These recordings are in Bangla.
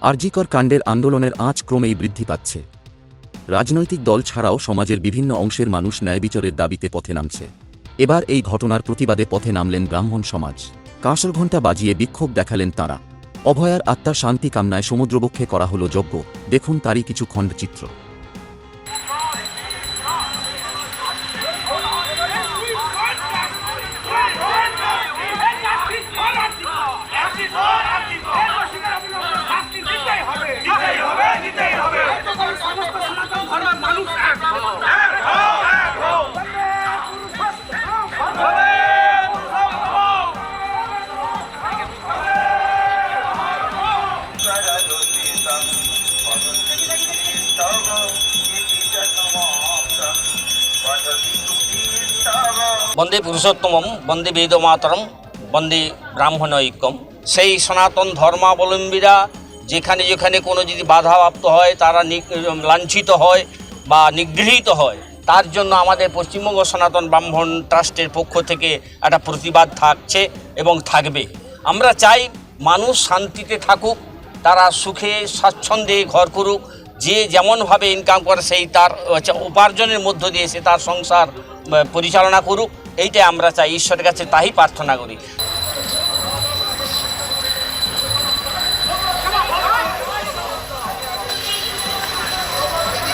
আরজিকর কাণ্ডের আন্দোলনের আঁচ ক্রমেই বৃদ্ধি পাচ্ছে। রাজনৈতিক দল ছাড়াও সমাজের বিভিন্ন অংশের মানুষ ন্যায়বিচারের দাবিতে পথে নামছে। এবার এই ঘটনার প্রতিবাদে পথে নামলেন ব্রাহ্মণ সমাজ। কাঁসর ঘণ্টা বাজিয়ে বিক্ষোভ দেখালেন তারা। অভয়ার আত্মার শান্তি কামনায় সমুদ্রবক্ষে করা হল যজ্ঞ। দেখুন তারই কিছু খণ্ডচিত্র। বন্দে পুরুষোত্তমম, বন্দে বেদমাতরম, বন্দে ব্রাহ্মণ ঐক্যম সেই সনাতন ধর্মাবলম্বীরা যেখানে যেখানে কোনো যদি বাধাপ্রাপ্ত হয়, তারা লাঞ্ছিত হয় বা নিগৃহীত হয়, তার জন্য আমাদের পশ্চিমবঙ্গ সনাতন ব্রাহ্মণ ট্রাস্টের পক্ষ থেকে একটা প্রতিবাদ থাকছে এবং থাকবে। আমরা চাই মানুষ শান্তিতে থাকুক, তারা সুখে, স্বাচ্ছন্দ্যে ঘর করুক যে যেমনভাবে ইনকাম করে সেই তার হচ্ছে উপার্জনের মধ্য দিয়ে সে তার সংসার আহ, পরিচালনা করুক এইটাই আমরা চাই ঈশ্বরের কাছে তাই প্রার্থনা করি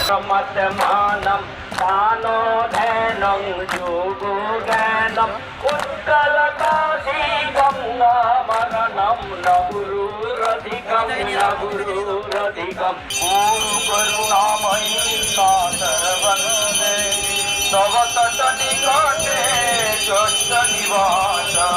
समतमानं दानो धैनं योगो ज्ञानम् उत्कलकाशी गङ्गामरणं न गुरुरधिकं न कब ओम करुणामयी मातर वंदे तव निकटे निवासा